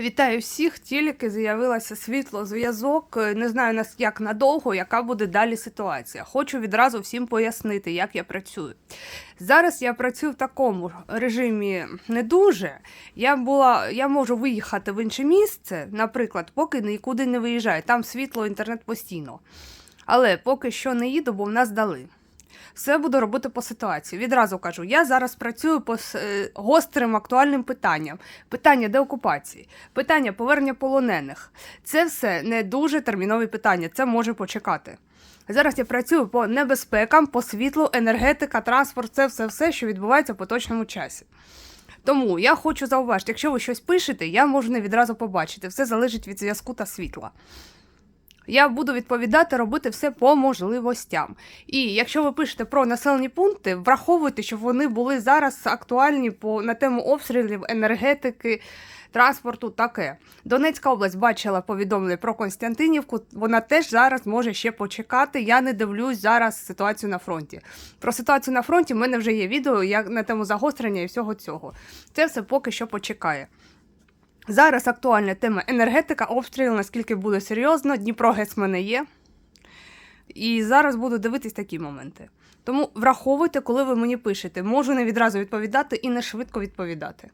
Вітаю всіх, тільки з'явилося світло, зв'язок. е, Не знаю нас як надовго, яка буде далі ситуація. Хочу відразу всім пояснити, як я працюю. Зараз я працюю в такому режимі не дуже. Я була, я можу виїхати в інше місце, наприклад, поки нікуди не виїжджаю. Там світло, інтернет постійно. Але поки що не їду, бо в нас дали. Все буду робити по ситуації. Відразу кажу, я зараз працюю по е, гострим актуальним питанням. Питання деокупації, питання повернення полонених. Це все не дуже термінові питання, це може почекати. Зараз я працюю по небезпекам, по світлу, енергетика, транспорт, це все, все, що відбувається в поточному часі. Тому я хочу зауважити, якщо ви щось пишете, я можу не відразу побачити. Все залежить від зв'язку та світла. Я буду відповідати, робити все по можливостям. І якщо ви пишете про населені пункти, враховуйте, щоб вони були зараз актуальні по на тему обстрілів, енергетики, транспорту. Таке. Донецька область бачила повідомлення про Константинівку. Вона теж зараз може ще почекати. Я не дивлюсь зараз ситуацію на фронті. Про ситуацію на фронті в мене вже є відео як на тему загострення і всього цього. Це все поки що почекає. Зараз актуальна тема енергетика, обстріл, наскільки буде серйозно, Дніпро ГЕС мене є. І зараз буду дивитись такі моменти. Тому враховуйте, коли ви мені пишете. Можу не відразу відповідати і не швидко відповідати.